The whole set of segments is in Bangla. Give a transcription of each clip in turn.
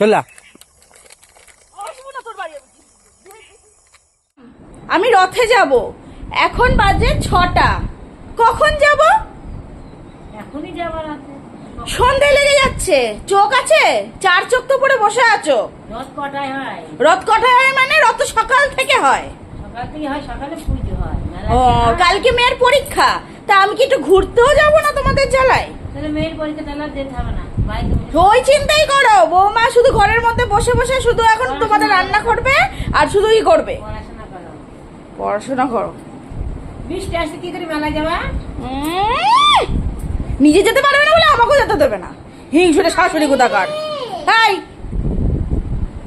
চল্লা আমি রথে যাব। এখন বাজে ছটা। কখন যাব? এখনই যাবার আছে। সন্ধে লেগে যাচ্ছে। চোখ আছে? চার চোখ তো পরে বসে আছো। রথ কটায় হয়? রথ কটায় হয় মানে রথ সকাল থেকে হয়। সকাল থেকে হয় সকালে পুজো হয়। ও কালকে মেয়ের পরীক্ষা। তা আমি কি একটু ঘুরতেও যাব না তোমাদের জ্বালায়? ওই চিন্তাই করো। বৌমা শুধু ঘরের মধ্যে বসে বসে শুধু এখন তোমাদের রান্না করবে আর শুধু ই করবে। পড়াশোনা করো। পড়াশোনা করো। বৃষ্টি আসছে কি করে মেলা যাবা? নিজে যেতে পারবে না বলে আমাকেও যেতে দেবে না। হিংসুটে শাশুড়ি কোথাকার? তাই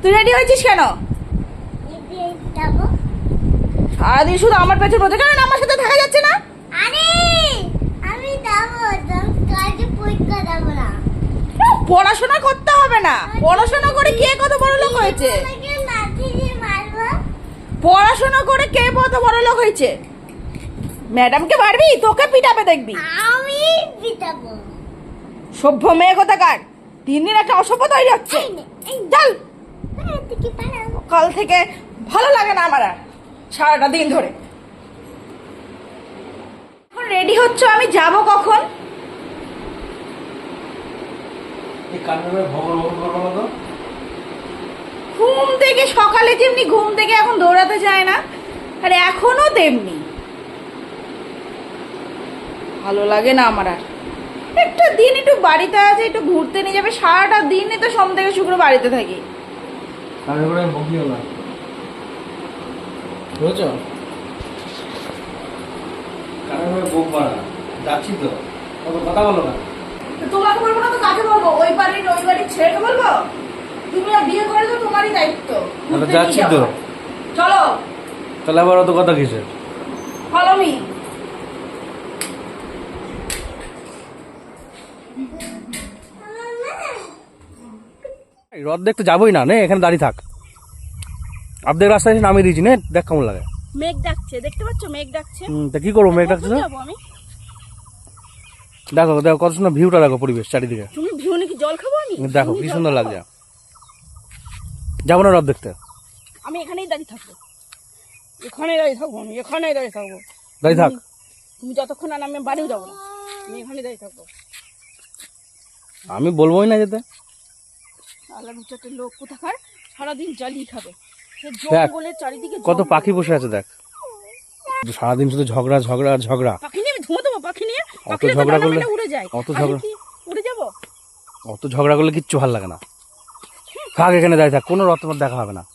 তুই রেডি হয়েছিস কেন? সারাদিন শুধু আমার পেছনে বলছে কারণ আমার সাথে থাকা যাচ্ছে না। আরে আমি যাব কালকে পরীক্ষা যাব না পড়াশোনা করতে হবে না। পড়াশোনা করে কে কত বড় লোক হয়েছে? পড়াশোনা করে কে কত বড় লোক হয়েছে? ম্যাডামকে মারবি? তোকে পিটাবে দেখবি। আমি পিটাবো। সভ্য মেয়ে কোথাকার? দিন দিন একটা অসভ্যতা হয়ে হচ্ছে। চল। কাল থেকে ভালো লাগে না আমার আর সারাটা দিন ধরে। এখন রেডি হচ্ছে আমি যাব কখন এই কান্নার ভগর ভগর করব না তো ঘুম থেকে সকালে যেমনি ঘুম থেকে এখন দৌড়াতে যায় না আর এখনও তেমনি। ভালো লাগে না আমার আর। একটা দিন একটু বাড়িতে আছে একটু ঘুরতে নিয়ে যাবে সারাটা দিনই তো সোম থেকে শুক্র বাড়িতে থাকি। যাচ্ছি তো। কথা বলো না। তোমাকে বলব না তো কাকে বলব? ওই বাড়ির ওই বাড়ির ছেলেকে বলব? তুমি আর বিয়ে করে তো তোমারই দায়িত্ব। যাচ্ছি তো। চলো। তাহলে আবার অত কথা কিসের? ফলো মি এই রথ দেখতে যাবোই না নে এখানে দাঁড়িয়ে থাক। অর্ধেক রাস্তায় এসে নামিয়ে দিয়েছি নে দেখ কেমন লাগে। মেঘ ডাকছে দেখতে পাচ্ছ মেঘ ডাকছে? হুম, তা কি করব মেঘ ডাকছে আমি? দেখো দেখো কত সুন্দর ভিউটা দেখো পরিবেশ চারিদিকে। তুমি ভিউ নাকি জল খাব আমি? দেখো কি সুন্দর লাগছে। যাব না রথ দেখতে? আমি এখানেই দাঁড়িয়ে থাকব। এখানেই দাঁড়িয়ে থাকব আমি এখানেই দাঁড়িয়ে থাকব। দাঁড়িয়ে থাক। তুমি যতক্ষণ না আমি বাড়িও যাব না। আমি এখানেই দাঁড়িয়ে থাকব। আমি বলবোই না যেতে। আল্লাহ চারটে লোক কোথাকার সারাদিন জ্বালিয়ে খাবে। জঙ্গলের চারিদিকে কত পাখি বসে আছে দেখ। সারাদিন শুধু ঝগড়া ঝগড়া ঝগড়া। পাখি দেবো পাখি নিয়ে? অত ঝগড়া করলে- উড়ে যায়। অত ঝগড়া- উড়ে যাব? অত ঝগড়া করলে কিচ্ছু ভালো লাগে না। থাক এখানে দাঁড়িয়ে থাক কোনো রথ দেখা হবে না।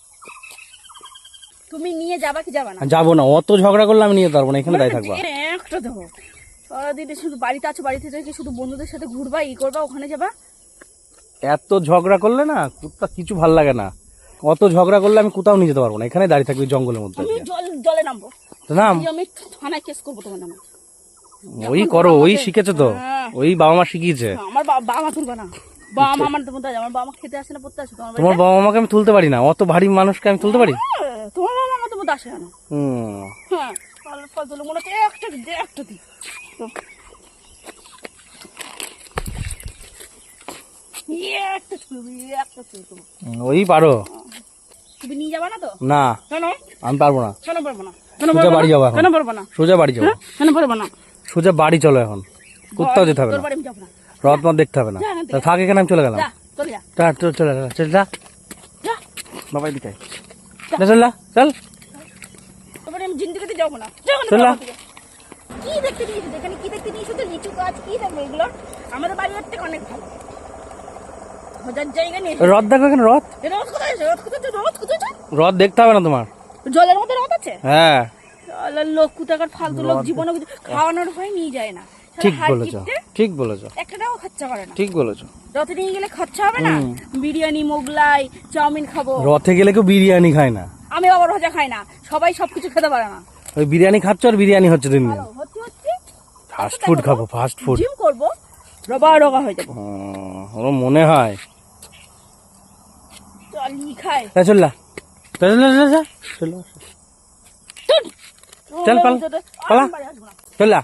তুমি নিয়ে যাবা কি যাবা না? যাব না অত ঝগড়া করলে আমি নিয়ে পারব না এখানে দাঁড়িয়ে থাকবা। একটা দেবো। শুধু বাড়িতে আছো বাড়িতে থেকে শুধু বন্ধুদের সাথে ঘুরবা ই করবা ওখানে যাবা? এত ঝগড়া করলে না কুত্তা কিছু ভালো লাগে না। অত ঝগড়া করলে আমি কোথাও নিয়ে যেতে পারব না এখানে দাঁড়িয়ে থাকবি জঙ্গলের মধ্যে। জল জলে নামবো। নাম। আমি থানায় কেস করব তোমার নামে। ওই করো ওই শিখেছে তো। হ্যাঁ। ওই বাবা মা শিখিয়েছে। আমার বাবা মা তুলবা না। বাবা মা আমার তোমার আমার বাবা মা খেতে আসে না পড়তে আসে তোমার তোমার বাবা মাকে আমি তুলতে পারি না অত ভারী মানুষকে আমি তুলতে পারি? তোমার বাবা মা আসে না। হুম। হ্যাঁ ফল ফল মনে হচ্ছে একটা একটা দি। তো ইয়ে, তুলবো ওই পারো। তুমি নিয়ে যাবা না তো? না। আমি পারব না। কেন পারব না? কেন সোজা পারব বাড়ি না? যাব এখন। কেন পারব না? সোজা বাড়ি যাব। হ্যাঁ? কেন পারব না? সোজা বাড়ি চলো এখন। কোথাও যেতে হবে না। বাড়ি আমি যাব না। রথ মত দেখতে হবে না। থেকে। এখানে আমি চলে গেলাম। চলে যা। তা চল চলে চল যা। যা। বাবাই দিকে। চল যা, চল। তোর বাড়ি আমি জিন্দিগিতে যাব না। যাব না চল না। কি দেখতে নিয়েছিস এখানে কি দেখতে নিয়েছিস তো লিচু গাছ কি দেখব এগুলো? আমাদের বাড়ি থেকে অনেক ভালো। খোঁজার জায়গা নেই রথ দেখো এখানে রথ? রথ কোথায় রথ কোথায় রথ কোথায় রথ দেখতে হবে না তোমার। জলের মধ্যে রথ আছে? হ্যাঁ। লোক কোথাকার ফালতু লোক জীবনে খাওয়ানোর ভয় নিয়ে যায় না। ঠিক বলেছ ঠিক বলেছ। একটা টাকাও খরচা করে না। ঠিক বলেছ। রথে নিয়ে গেলে খরচা হবে না? বিরিয়ানি মোগলাই চাউমিন খাব। রথে গেলে কেউ বিরিয়ানি খায় না। আমি আবার ভাজা খাই না। সবাই সবকিছু খেতে পারে না। ওই বিরিয়ানি খাচ্ছ আর বিরিয়ানি হচ্ছে দিন ফাস্ট ফুড খাব ফাস্ট ফুড জিম করব রবা রবা হয়ে যাব। ওর মনে হয়। চল না চল চল চল চল। চল। চল পালা পালা চল না